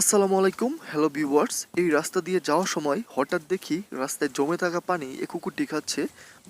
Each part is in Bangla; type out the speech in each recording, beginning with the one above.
আসসালামু আলাইকুম হ্যালো ভিউয়ার্স এই রাস্তা দিয়ে যাওয়ার সময় হঠাৎ দেখি রাস্তায় জমে থাকা পানি এই কুকুরটি খাচ্ছে।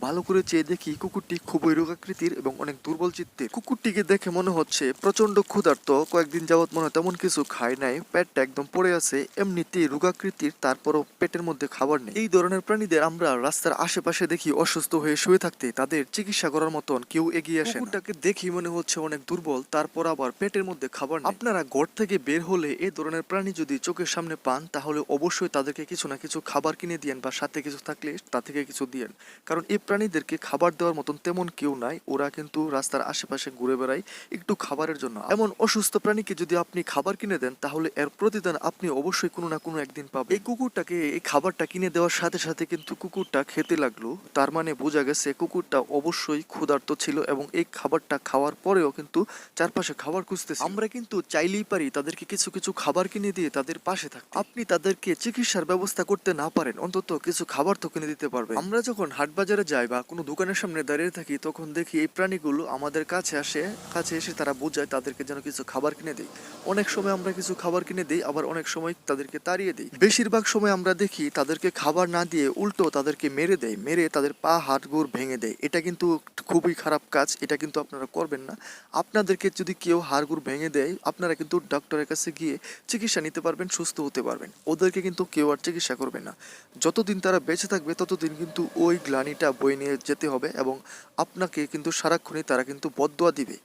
ভালো করে চেয়ে দেখি কুকুরটি খুবই রোগাকৃতির এবং অনেক দুর্বল চিত্তের। কুকুরটিকে দেখে মনে হচ্ছে প্রচণ্ড ক্ষুধার্ত। কয়েকদিন যাবত মনে তেমন কিছু খায় নাই, পেটটা একদম পড়ে আছে, এমনিতেই রোগাকৃতির, তারপরও পেটের মধ্যে খাবার নেই। এই ধরনের প্রাণীদের আমরা রাস্তার আশেপাশে দেখি অসুস্থ হয়ে শুয়ে থাকতে, তাদের চিকিৎসা করার মতন কেউ এগিয়ে আসে। কুকুরটাকে দেখি মনে হচ্ছে অনেক দুর্বল, তারপর আবার পেটের মধ্যে খাবার। আপনারা ঘর থেকে বের হলে এই ধরনের প্রাণী যদি চোখের সামনে পান, তাহলে অবশ্যই তাদেরকে কিছু না কিছু খাবার কিনে দিয়েন বা সাথে কিছু থাকলে তা থেকে কিছু দিয়েন। কারণ এই প্রাণীদেরকে খাবার দেওয়ার মতন তেমন কেউ নাই, ওরা কিন্তু রাস্তার আশেপাশে ঘুরে বেড়ায় একটু খাবারের জন্য। এমন অসুস্থ প্রাণীকে যদি আপনি খাবার কিনে দেন, তাহলে এর প্রতিদান আপনি অবশ্যই কোনো না কোনো একদিন পাবেন। এই কুকুরটাকে, এই খাবারটা কিনে দেওয়ার সাথে সাথে কিন্তু কুকুরটা খেতে লাগল। তার মানে বোঝা গেছে কুকুরটা অবশ্যই ক্ষুধার্ত ছিল এবং এই খাবারটা খাওয়ার পরেও কিন্তু চারপাশে খাবার খুঁজতেছে। আমরা কিন্তু চাইলেই পারি তাদেরকে কিছু কিছু খাবার কিনে দিয়ে তাদের পাশে থাকতে। আপনি তাদেরকে চিকিৎসার ব্যবস্থা করতে না পারেন অন্তত কিছু খাবার তো কিনে দিতে পারবেন। আমরা যখন হাট বাজারে যাই বা কোনো দোকানের সামনে দাঁড়িয়ে থাকি তখন দেখি এই প্রাণীগুলো আমাদের কাছে আসে কাছে এসে তারা বোঝায় তাদেরকে যেন কিছু খাবার কিনে দিই। অনেক সময় আমরা কিছু খাবার কিনে দিই আবার অনেক সময় তাদেরকে তাড়িয়ে দিই। বেশিরভাগ সময় আমরা দেখি তাদেরকে খাবার না দিয়ে উল্টো তাদেরকে মেরে দেয় মেরে তাদের পা হাত গোড় ভেঙে দেয়। এটা কিন্তু খুবই খারাপ কাজ, এটা কিন্তু আপনারা করবেন না। আপনাদেরকে যদি কেউ হাড়গুড় ভেঙে দেয়, আপনারা কিন্তু ডক্টরের কাছে গিয়ে চিকিৎসা নিতে পারবেন, সুস্থ হতে পারবেন। ওদেরকে কিন্তু কেউ আর চিকিৎসা করবে না। যতদিন তারা বেঁচে থাকবে, ততদিন কিন্তু ওই গ্লানিটা বয়ে নিয়ে যেতে হবে এবং আপনাকে কিন্তু সারাক্ষণই তারা কিন্তু বদদোয়া দিবে।